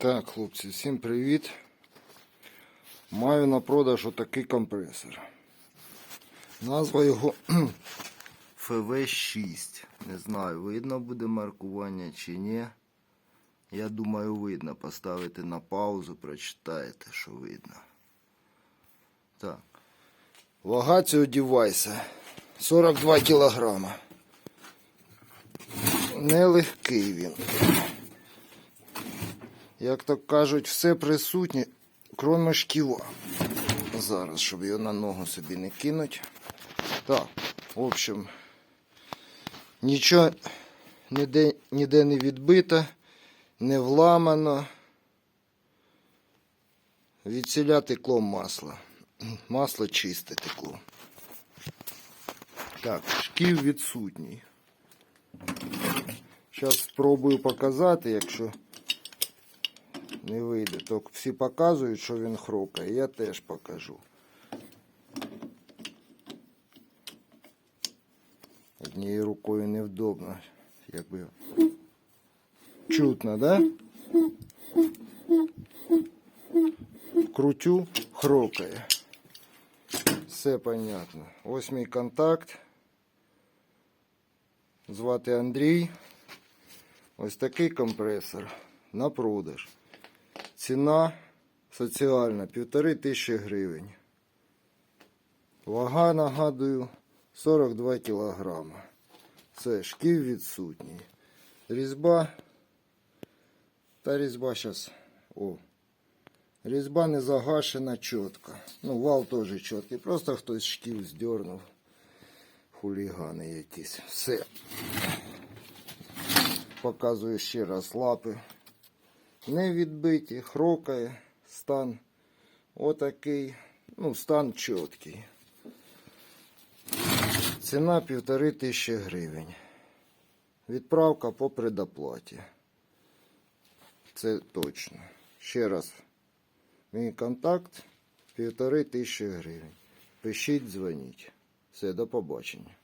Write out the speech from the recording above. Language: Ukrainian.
Так, хлопці, всім привіт. Маю на продаж отакий компресор. Назва його ФВ6. Не знаю, видно буде маркування чи ні. Я думаю, видно. Поставити на паузу, прочитаєте, що видно. Так. Вага цього девайса 42 кілограма. Нелегкий він. Як то кажуть, все присутнє, крім шківа. Зараз, щоб його на ногу собі не кинуть. Так, в общем, нічого ніде, ніде не відбито, не вламано. Відсіля текло масло. Масло чисте текло. Так, шків відсутній. Зараз спробую показати, якщо не вийде. То всі показують, що він хрокає. Я теж покажу. Однією рукою невдобно. Якби. Чутно, да? Крутю, хрокає. Все понятно. Ось мій контакт. Звати Андрій. Ось такий компресор на продаж. Ціна соціальна півтори тисячі гривень. Вага, нагадую, 42 кілограма. Це шків відсутній. Різьба. Та різьба зараз. О. Різьба не загашена чітко. Ну, вал теж чіткий. Просто хтось шків здернув. Хулігани якісь. Все. Показую ще раз лапи. Не відбиті, хрокає, стан отакий, ну, стан чіткий. Ціна півтори тисячі гривень. Відправка по предоплаті. Це точно. Ще раз. Мій контакт півтори тисячі гривень. Пишіть, дзвоніть. Все, до побачення.